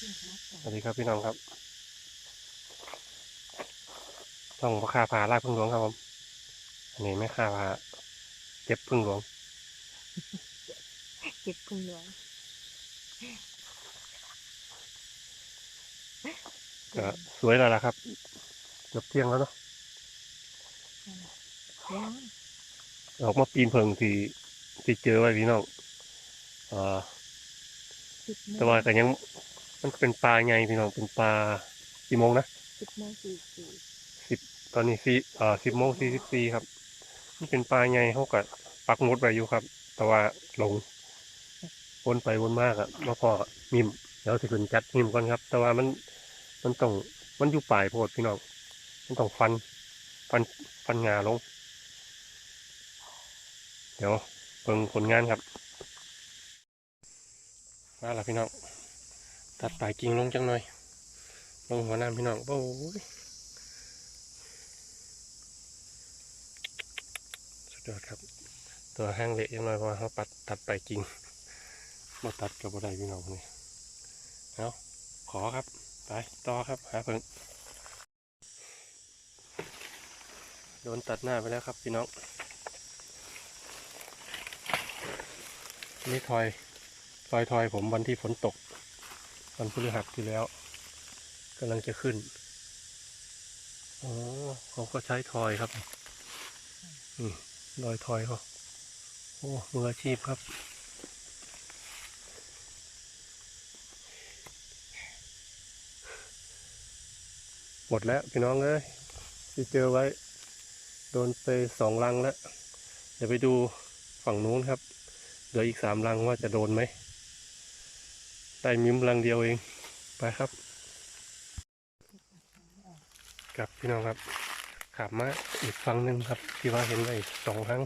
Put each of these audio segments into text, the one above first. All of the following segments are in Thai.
สวัสดีครับพี่น้องครับต้องพ่อค้าพาลากพึ่งหลวงครับผมอันนี้แม่ค้าพาเก็บพึ่งหลวงเก็บพึ่งหลวงก็สวยแล้วล่ะครับเกือบเที่ยงแล้วเนาะย่างออกมาปีนเพิงที่ที่เจอไว้พี่น้องเอ่อสิบโมงแต่ว่าก็ยัง มันเป็นปลาไงพี่น้องเป็นปลากี่โมงนะสิบโมงสี่สี่ตอนนี้สี่อ่อสิบโมงสี่สิบสี่ครับ มันเป็นปลาไงเขาก็ปักมุดไว้อยู่ครับ แต่ว่าหลงวนไปวนมากอะมาพอมิมเดี๋ยวสิขึ้นจัดมิมก่อนครับ แต่ว่ามันมันต้องมันอยู่ปลายโพดพี่น้องมันต้องฟัน ฟันฟันงาลง เดี๋ยวเบิ่งผลงานครับมาแล้วพี่น้อง ตัดปลายกิ่งลงจังหน่อย ลงหัวน้ำพี่น้องโอ้ยสุดยอดครับ ตัวแห้งเละยังน้อยเพราะเขาปัดตัดไปจริงมาตัดกับอะไรพี่น้องนี่เอาขอครับ ไปต่อครับหาเพิ่งโดนตัดหน้าไปแล้วครับพี่น้องนี่ทอยทอยทอยผมวันที่ฝนตก วันพฤหัสที่แล้วกำลังจะขึ้นอ๋อเขาก็ใช้ทอยครับรอยทอยเขาโอ้มืออาชีพครับหมดแล้วพี่น้องเอ้ยที่เจอไว้ โดนไปสองลังแล้ว เดี๋ยวไปดูฝั่งนู้นครับ เหลืออีกสามลังว่าจะโดนไหม ได้มิมลังเดียวเอง ไปครับกลับพี่น้องครับขับมาอีกฝั่งหนึ่งครับ ที่ว่าเห็นไว้สองครั้ง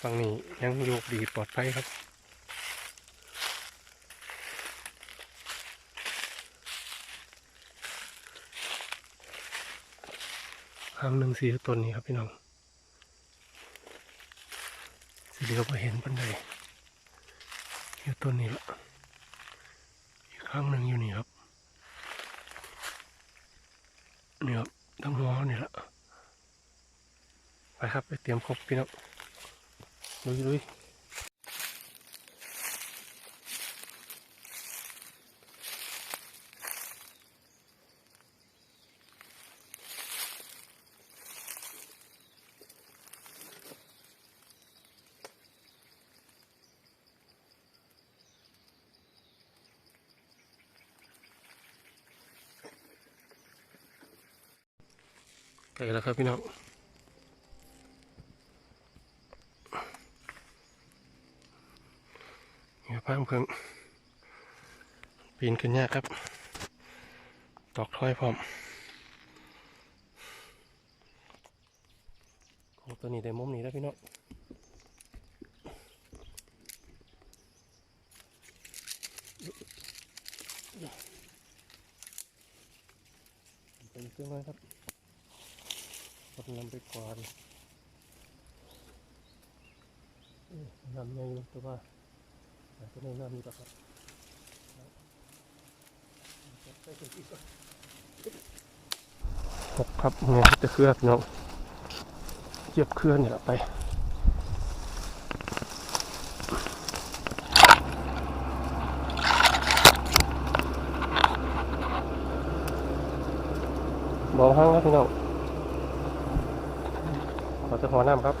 ฝั่งนี้ยังโยกดีปลอดภัยครับครั้งหนึ่งสีต้นนี้ครับพี่น้องสีเดียวไปเห็นปันใด อยู่ต้นนี้ละอีกครั้งหนึ่งอยู่นี่ครับนี่ครับทั้งหัวเนี่แหละไปครับไปเตรียมครบพี่น้องลุยลุยไปแล้วครับพี่น้องเนี่ยพังเพิ่ง ปีนขึ้นยากครับ ตอกถ้อยพร้อมโอ้ตัวนี้ได้มุมนี้แล้วพี่น้องเป็นเครื่องน้ครับกดนำไปก่อนเอ้ยนำใหญ่อยู่แต่ว่าอาจะไม่นำนี่หรอกครับ หกครับเนี่ยจะเคลือนเนาะเหยียบเคลื่อนเนี่ยไปเบาห้างครับพี่น้องขอจะหัวน้ำครับ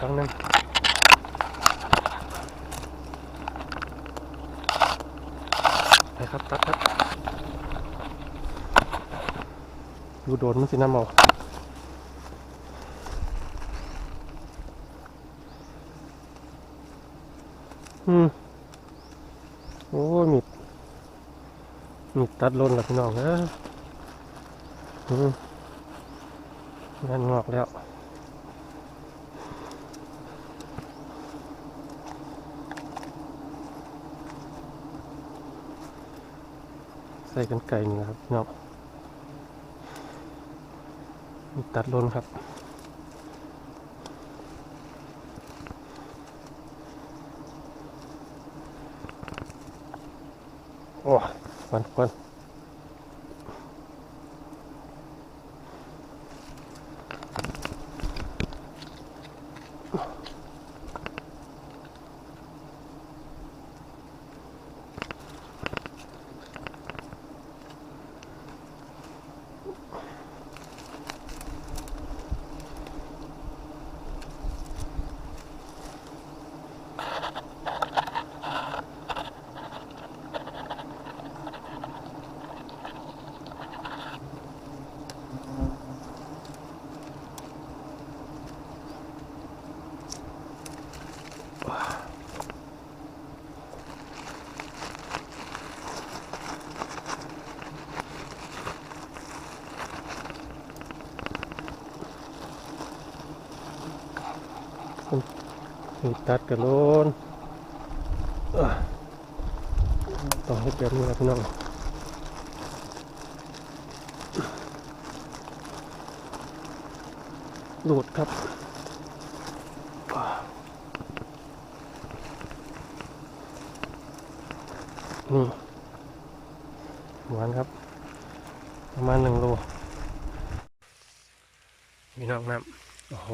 ครั้งหนึ่งไปครับตั ดูโดนมันสิน้ำเอาอืมโอ้ยมีดมีตัดล้นแล้วพี่น้องเอ้ยอืมงานงอกแล้ว ใส่กันไก่นี่นครับเนาะตัดลนครับโอ้ควันวัน ตัดกระโลนต้องให้แบบนี้ครับพี่น้องหลุดครับนี่หวานครับ ประมาณหนึ่งโลมีน้องน้ำโอ้โห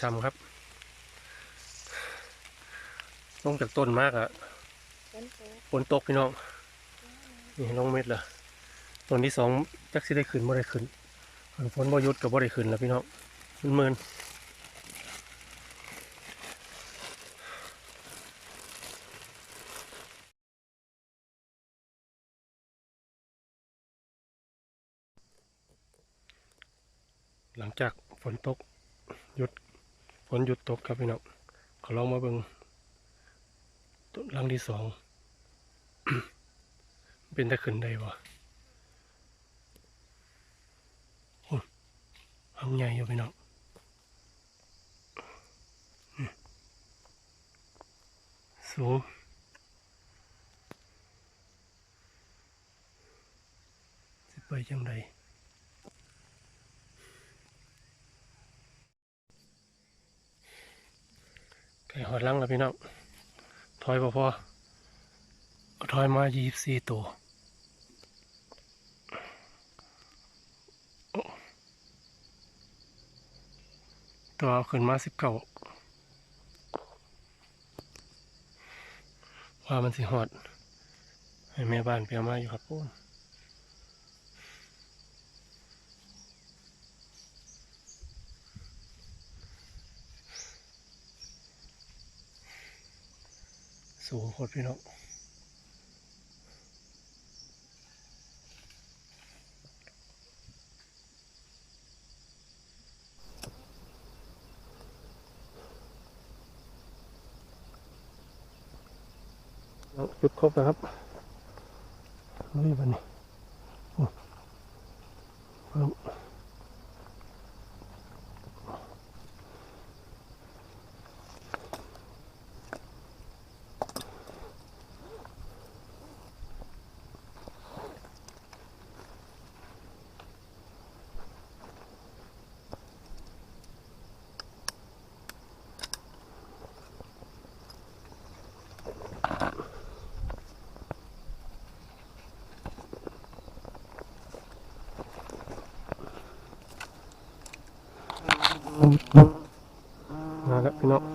ช้ำๆครับ ล งจากต้นมากอะต้นโตฝนตกพี่น้อง นี่ลงเม็ดละต้นที่สองจักสิได้ขึ้นบ่ได้ขึ้นฝนฝนบ่หยุดกับบ่ได้ขึ้นแล้วพี่น้องมันเมินหลังจากฝนตกหยุดฝนหยุดตกครับพี่น้องขอลองมาเบิ่งต้น หลังที่สอง เป็นตะขึ้นได้วะโอ้ยหังใหญ่อยู่พี่น้องสูงสิไปจังใดไก่หอดลังแล้วพี่น้อง ถอยพอพอถอยมายี่สิบสี่ตัวตัวเอาขึ้นมาสิบเก้าว่ามันสิหอด ให้แม่บ้านเปียมาอยู่ครับพูน สูงโคตรพี่น้องเอาจุดครบแล้วครับนี่บันนี้โอ้เพิ่ม มา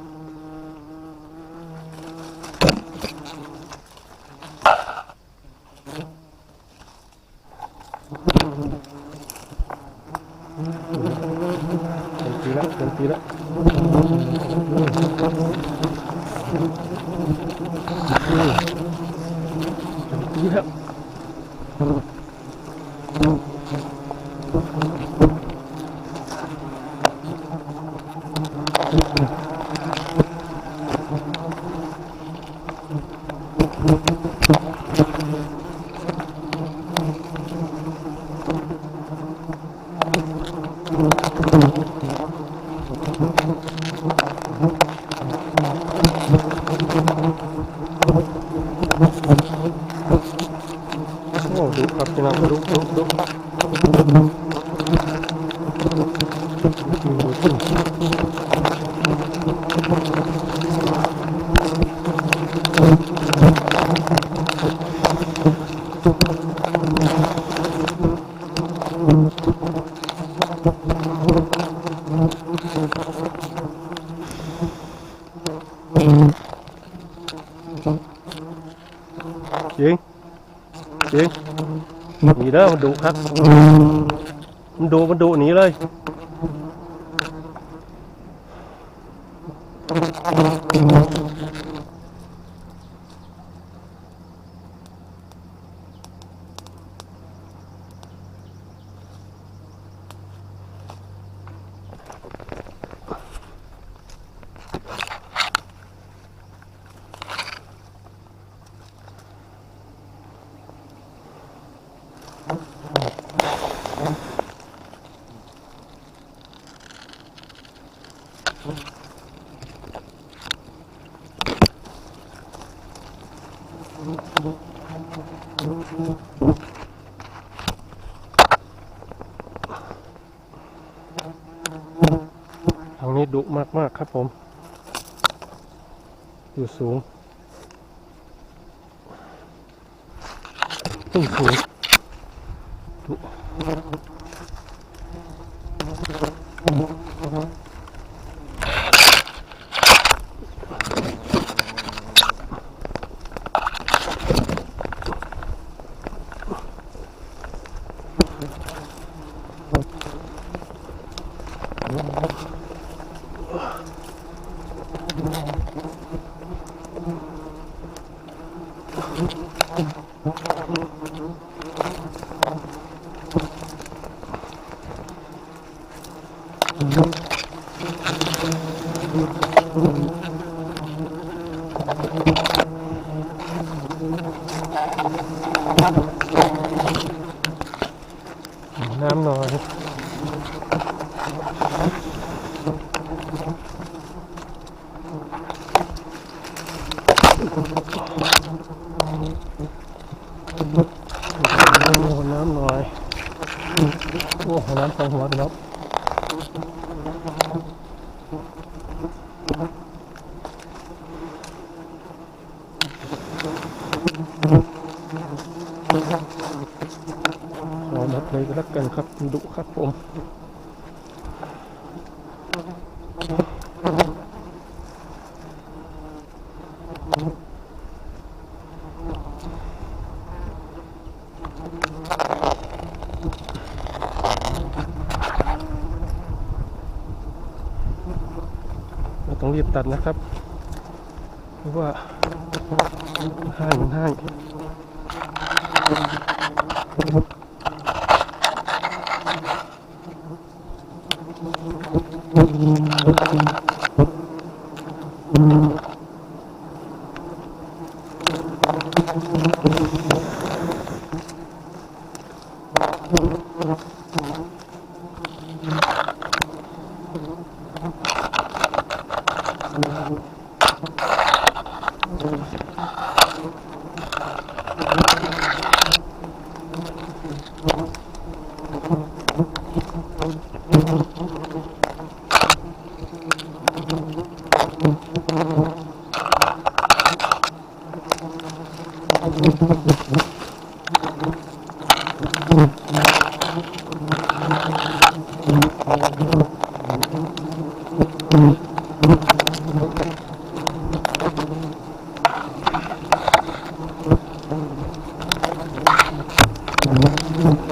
ดุครับ มันดูมันดูหนีเลย ผม อยู่สูงตึ้งสูงดุน้ำหน่อย โอ้โหน้ำหน่อย โอ้โหน้ำสองหัวไปแล้วขอนับเลยก็แล้วกันครับดุครับผมัดนะครับเพราะว่าห้างมันห้าง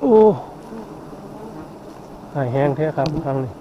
โอ้หาย แห้งแท้ครับครั้งนี้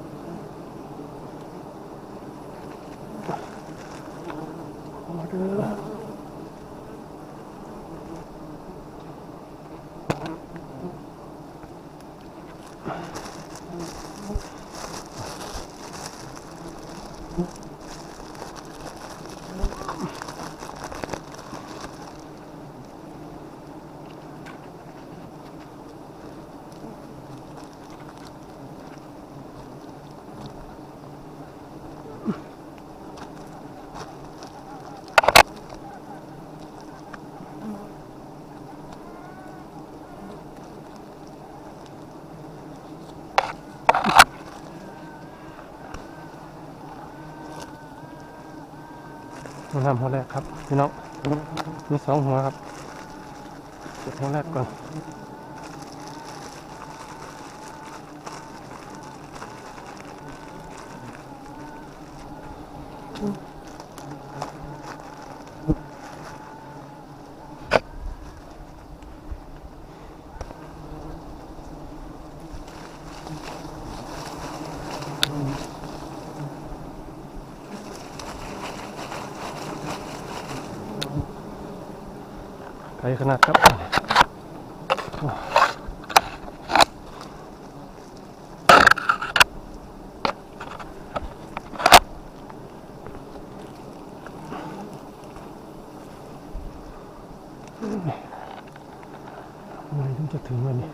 มาทำหัวแรกครับพี่น้องมีสองหัวครับเก็บหัวแรกก่อน ขนาดครับเมื่อไหรถึงจะถึงวันนี้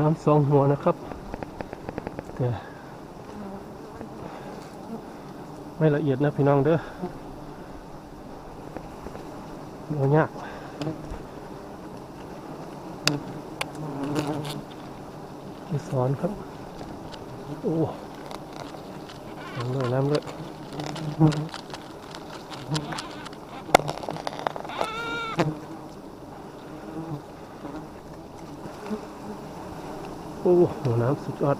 น้ำ สองหัวนะครับแต่ไม่ละเอียดนะพี่น้องเด้อเดี๋ยวยากที่สอนครับ โอ้น้ำเลยน้ำเลย โอ้หัวน้ำสุดยอด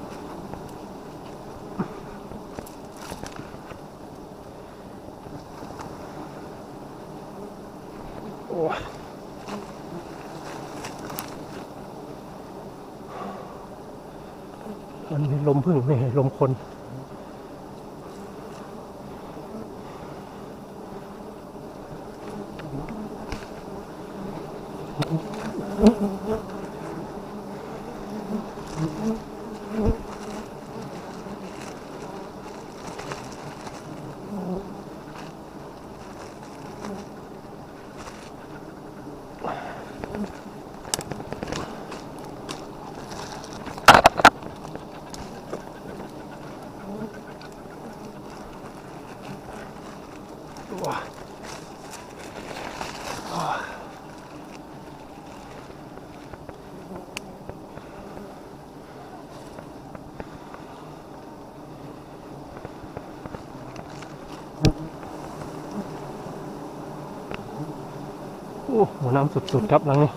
น้ำสุดๆครับหลังนี้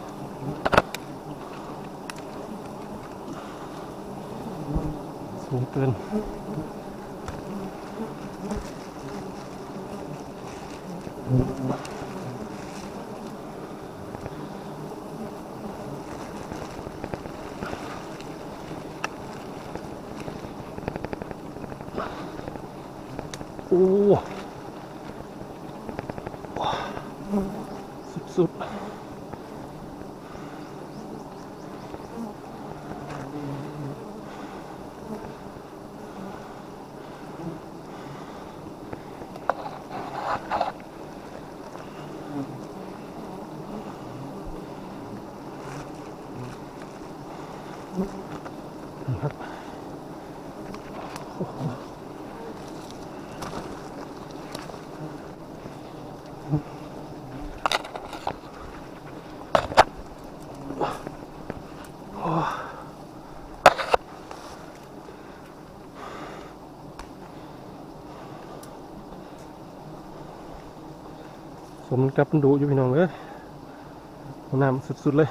สูงเกินโอ้ สุดๆ มันกับมันดูอยู่พี่น้องเลยน้ำสุดๆเลย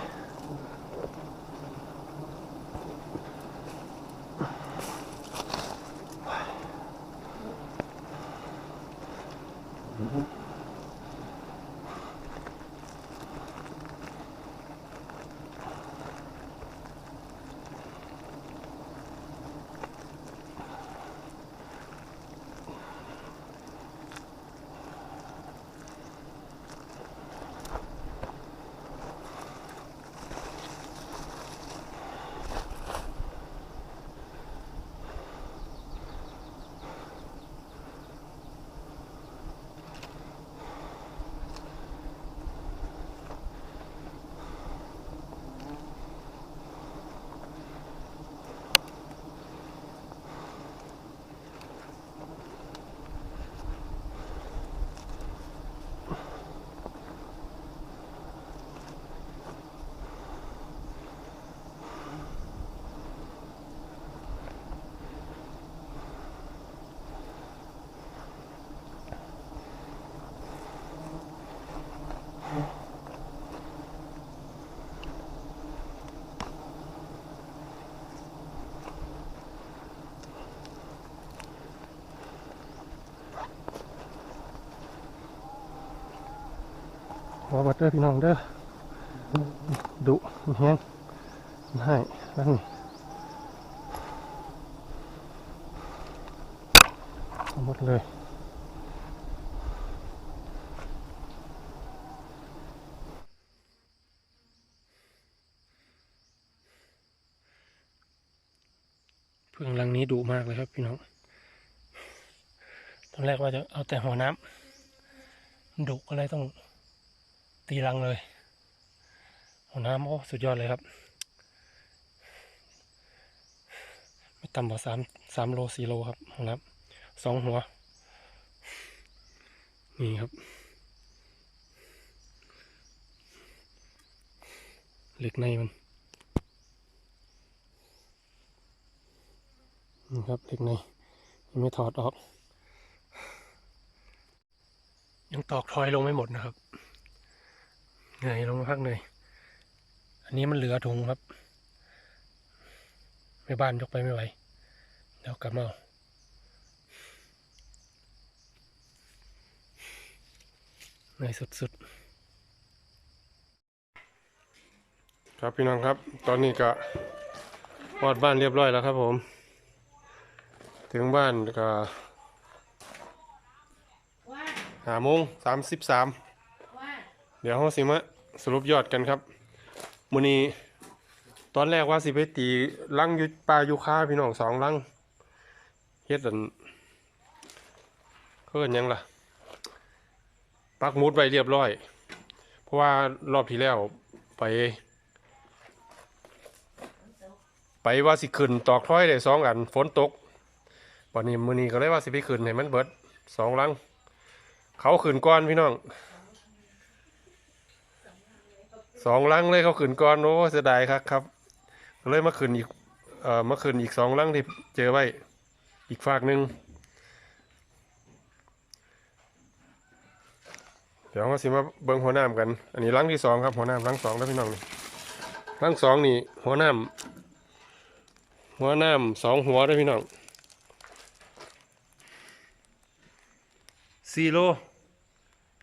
อบัตเตอร์พี่น้องเด้อดุแห้งให้แล้วนี่หมดเลยพึ่งรังนี้ดุมากเลยครับพี่น้อง ตอนแรกว่าจะเอาแต่หัวน้ำดุก็เลยต้อง ตีรังเลยหัวน้ำโอ้สุดยอดเลยครับ ไม่ต่ำกว่าสามสามโลสี่โลครับหัวน้ำสองหัว นี่ครับเหล็กในมันนี่ครับเหล็กในยังไม่ถอดออก ยังตอกทอยลงไม่หมดนะครับ เหนื่อยลงมาพักเหนื่อยอันนี้มันเหลือถุงครับแม่บ้านยกไปไม่ไหวเดี๋ยวกลับมาเอาเหนื่อยสุดๆ ครับพี่น้องครับ ตอนนี้ก็วอดบ้านเรียบร้อยแล้วครับผม ถึงบ้านก็หาโมงสามสิบสามเดี๋ยวเราสิมาสรุปยอดกันครับมื้อนี้ตอนแรกว่าสิไปตีลังยุปลายูคาพี่น้องสองลังเฮ็ดอันเขาเอินยังล่ะ ปักมุดไว้เรียบร้อย เพราะว่ารอบที่แล้วไป ไปว่าสิขึ้นตอกถ้อยได้สองอันฝนตกวันนี้มื้อนี้ก็เลยว่าสิไปขึ้นให้มันเบิดสองลัง เขาขึ้นก่อนพี่น้อง สองลังเลยเขาขึ้นก่อนโอ้เสียดายครับครับเลยมาขึ้นอีกเอ่อมาขึ้นอีกสองลังที่เจอไว้อีกฝากหนึ่งเดี๋ยวเราสิมาเบิ่งหัวน้ำกัน อันนี้ลังที่สองครับหัวน้ำลังสองแล้วพี่น้องนี่ลังสองนี่หัวน้ำหัวน้ำสองหัวเด้วพี่น้องซีโร่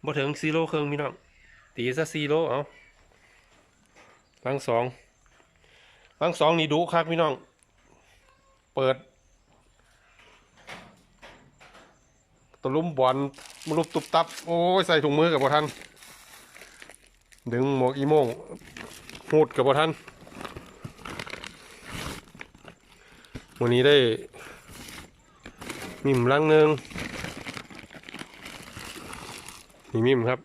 บ่ถึงซีโร่ครึ่งพี่น้องตีซะซีโร่เอา ลังสองลังสองนี่ดูคักพี่น้อง เปิดตะลุมบอลมลุบตุบตับ โอ้ย ใส่ถุงมือกับบ่ทัน ดึงหมวกอีโมงหูดกับบ่ทันวันนี้ได้มิมลังหนึ่งนี่มิมครับ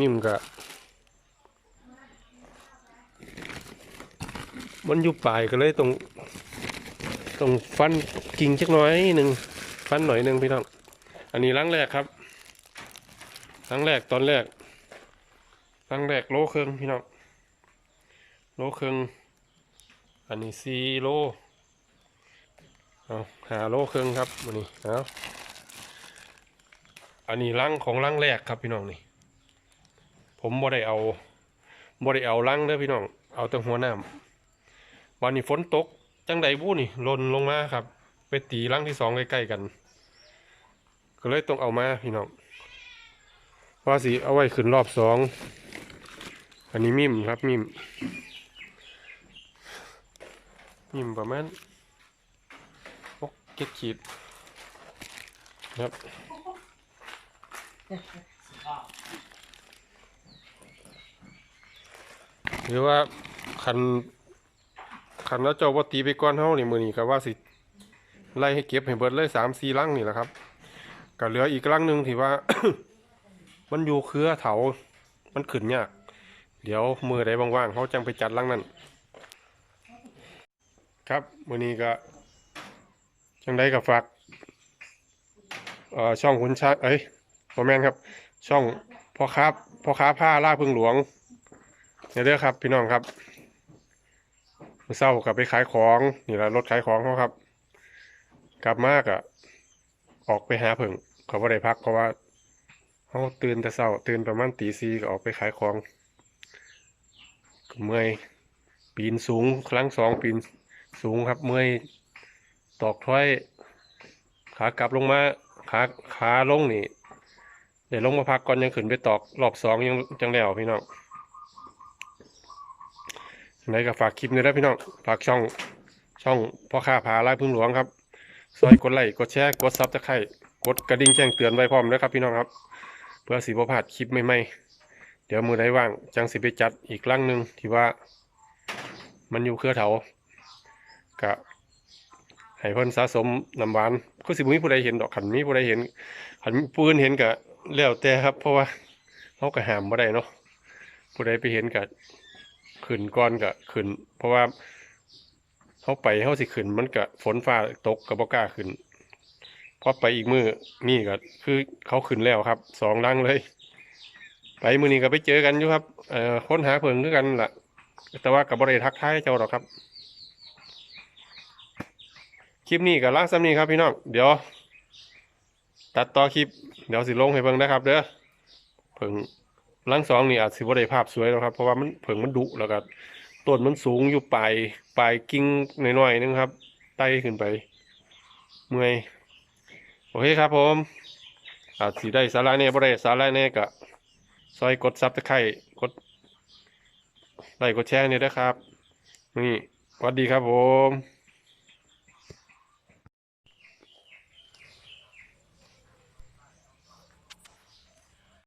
มิมกะ มันอยู่ปลายก็เลยต้องต้องฟันกิ่งจักน่อยหนึ่งฟันหน่อยหนึ่งพี่น้อง อันนี้ลังแรกครับลังแรกตอนแรกลังแรกโลเครึ่งพี่น้องโลเครึ่งอันนี้สี่โลเอาหาโลเครึ่งครับวันนี้เอาอันนี้ลังของลังแรกครับพี่น้องนี่ ผมบ่ได้เอาบ่ได้เอาลังเด้อพี่น้อง เอาแต่หัวน้ำ วันนี้ฝนตก จังใดบู้นี่หล่นลงมาครับ ไปตีลังที่สองใกล้ๆกัน ก็เลยต้องเอามาพี่น้องว่าสิเอาไว้ขึ้นรอบสอง อันนี้มิมครับมิม มิมประมาณหกเจ็ดขีดครับหรือว่าคันันแล้วเจ้าว่าตีไปก้อนเท่านี่มือนี้ก็ว่าสิไล่ให้เก็บให้เบิดเลยสามสี่ลังนี่แหละครับก็เหลืออีกลังหนึ่งที่ว่า มันอยู่เครือเถา มันขึ้นยากเดี๋ยวมือใดว่างๆเขาจังไปจัดลังนั้นครับมือนี้ก็จังได้กับฝากเอ่อช่องคุณชาเอ้ยโมแมนครับ ช่องพ่อค้าพ่อค้าผ้าล่าพึ่งหลวงเดี๋ยวเด้อครับ พี่น้องครับ มือเศร้ากลับไปขายของนี่แหละรถขายของเขาครับ กลับมากอะออกไปหาผึ่งเขาบ่ได้พักเพราะว่าเขาตื่นแต่เศร้าตื่นประมาณตีสี่ก็ออกไปขายของเมื่อยปีนสูงครั้งสองปีนสูงครับ เมื่อยตอกถ้อย ขากลับลงมาขาขาลงนี่เดี๋ยวลงมาพักก่อนยังขึ้นไปตอกรอบสองยังจังแล้วพี่น้อง ไหนก็ฝากคลิปนี้ด้วพี่น้อง ฝากช่องช่องพ่อค้าพาลายพึ่งหลวงครับซอยกดไลค์กดแชร์กดซับตะไคร่กดกระดิ่งแจ้งเตือนไว้พร้อมด้ครับพี่น้องครับ เพื่อสิบพลาดคลิปใหม่ๆ เดี๋ยวมือใดว่างจังสิไปจัดอีกครั้งหนึ่งที่ว่ามันอยู่เครือเถากะให้เพิ่นสะสมน้ำหวานก็สิบมีผู้ใดเห็นดอกขันมีผู้ใดเห็นขันมีผู้อื่นเห็นกะแล้วแต่ครับ เพราะว่าเขาก็หามบ่ได้เนาะผู้ใดไปเห็นกะ ขึ้นก่อนกะขึ้น เพราะว่าเขาไปเขาสิขึ้น มันกะฝนฟ้าตกก็บ่กล้าขึ้นพอไปอีกมือนี่ก็คือเขาขึ้นแล้วครับสองลังเลย ไปมือนี้ก็ไปเจอกันอยู่ครับเอ่อค้นหาเพิ่งด้วยกันล่ะ แต่ว่ากับบริทักท้ายเจ้าหรอกครับ คลิปนี้กับล่างซ้ำนี้ครับพี่น้องเดี๋ยว ตัดต่อคลิป เดี๋ยวสิลงให้เบิ่งนะครับ เด้อเพิ่ง ล่างสองนี่อาจสิบ่ได้ภาพสวยหรอกครับ เพราะว่ามันเพิ่งมันดุแล้วก็ต้นมันสูงอยู่ปลายปลายกิ่งหน่อยๆนึงครับไต่ขึ้นไปเมื่อยโอเคครับผมอาจสิได้สาระแหน่บ่ได้สาระแหน่ก็ซอยกดซับตะไคร่กดไลค์กดแชร์นี่ด้วยครับ นี่สวัสดีครับผม